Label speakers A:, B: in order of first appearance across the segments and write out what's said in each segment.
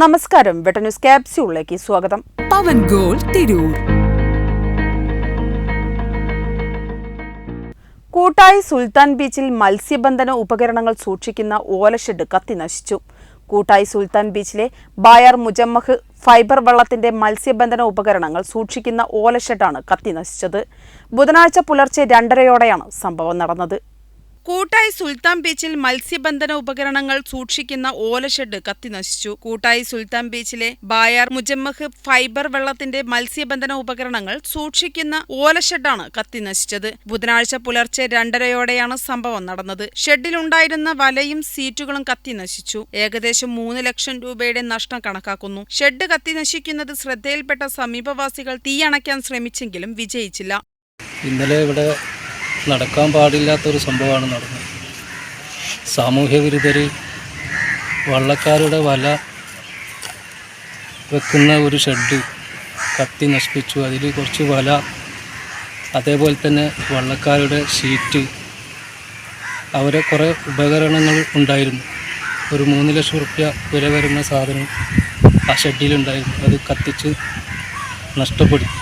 A: നമസ്കാരം. വെട്ട ന്യൂസ് ക്യാപ്സ്യൂളിലേക്ക് സ്വാഗതം.
B: പവൻ ഗോൾ തിരൂർ.
A: കൂട്ടായി സുൽത്താൻ ബീച്ചിൽ മത്സ്യബന്ധന ഉപകരണങ്ങൾ സൂക്ഷിക്കുന്ന ഓലഷെഡ് കത്തിനശിച്ചു കൂട്ടായി സുൽത്താൻ ബീച്ചിലെ ബായർ മുജമ്മഹ് ഫൈബർ വള്ളത്തിന്റെ മത്സ്യബന്ധന ഉപകരണങ്ങൾ സൂക്ഷിക്കുന്ന ഓലഷെഡാണ് കത്തിനശിച്ചത് ബുധനാഴ്ച പുലർച്ചെ രണ്ടരയോടെയാണ് സംഭവം നടന്നത്. കൂട്ടായി സുൽത്താൻ ബീച്ചിൽ മത്സ്യബന്ധന ഉപകരണങ്ങൾ സൂക്ഷിക്കുന്ന ഓലഷെഡ് കത്തിനശിച്ചു കൂട്ടായി സുൽത്താൻ ബീച്ചിലെ ബായാർ മുജമ്മഹ് ഫൈബർ വെള്ളത്തിന്റെ മത്സ്യബന്ധന ഉപകരണങ്ങൾ സൂക്ഷിക്കുന്ന ഓലഷെഡാണ് കത്തിനശിച്ചത് ബുധനാഴ്ച പുലർച്ചെ രണ്ടരയോടെയാണ് സംഭവം നടന്നത്. ഷെഡിലുണ്ടായിരുന്ന വലയും സീറ്റുകളും കത്തിനശിച്ചു ഏകദേശം മൂന്ന് ലക്ഷം രൂപയുടെ നഷ്ടം കണക്കാക്കുന്നു. ഷെഡ് കത്തിനശിക്കുന്നത് ശ്രദ്ധയിൽപ്പെട്ട സമീപവാസികൾ തീയണയ്ക്കാൻ ശ്രമിച്ചെങ്കിലും വിജയിച്ചില്ല.
C: ഇന്നലെ ഇവിടെ നടക്കാൻ പാടില്ലാത്തൊരു സംഭവമാണ് നടന്നത്. സാമൂഹ്യ വിരുദ്ധർ വള്ളക്കാരുടെ വല വെക്കുന്ന ഒരു ഷെഡ് കത്തി നശിപ്പിച്ചു. അതിൽ കുറച്ച് വല അതേപോലെ തന്നെ വള്ളക്കാരുടെ ഷീറ്റ്. അവരെ കുറേ ഉപകരണങ്ങൾ ഉണ്ടായിരുന്നു. ഒരു മൂന്ന് ലക്ഷം റുപ്യ വില വരുന്ന സാധനം ആ ഷെഡിലുണ്ടായിരുന്നു അത് കത്തിച്ച് നഷ്ടപ്പെടുത്തി.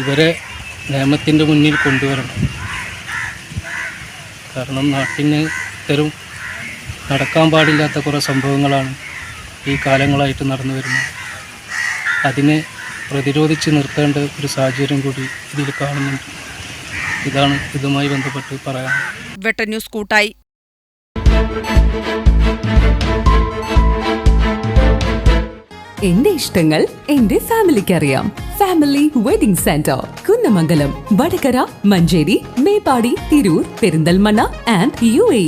C: ഇവരെ നിയമത്തിന്റെ മുന്നിൽ കൊണ്ടുവരണം. കാരണം നാട്ടിന് ഇത്തരം നടക്കാൻ പാടില്ലാത്ത കുറേ സംഭവങ്ങളാണ് ഈ കാലങ്ങളായിട്ട് നടന്നു വരുന്നത്. അതിനെ പ്രതിരോധിച്ച് നിർത്തേണ്ട ഒരു സാഹചര്യം കൂടി ഇതിൽ കാണുന്നുണ്ട്. ഇതാണ് ഇതുമായി ബന്ധപ്പെട്ട് പറയാൻ.
A: വെട്ട ന്യൂസ് കൂട്ടായി.
B: എന്റെ ഇഷ്ടങ്ങൾ എന്റെ ഫാമിലിക്ക് അറിയാം family wedding centre. Kunnamangalam Vadakara Manjeri Meppadi Tirur Perinthalmanna and UAE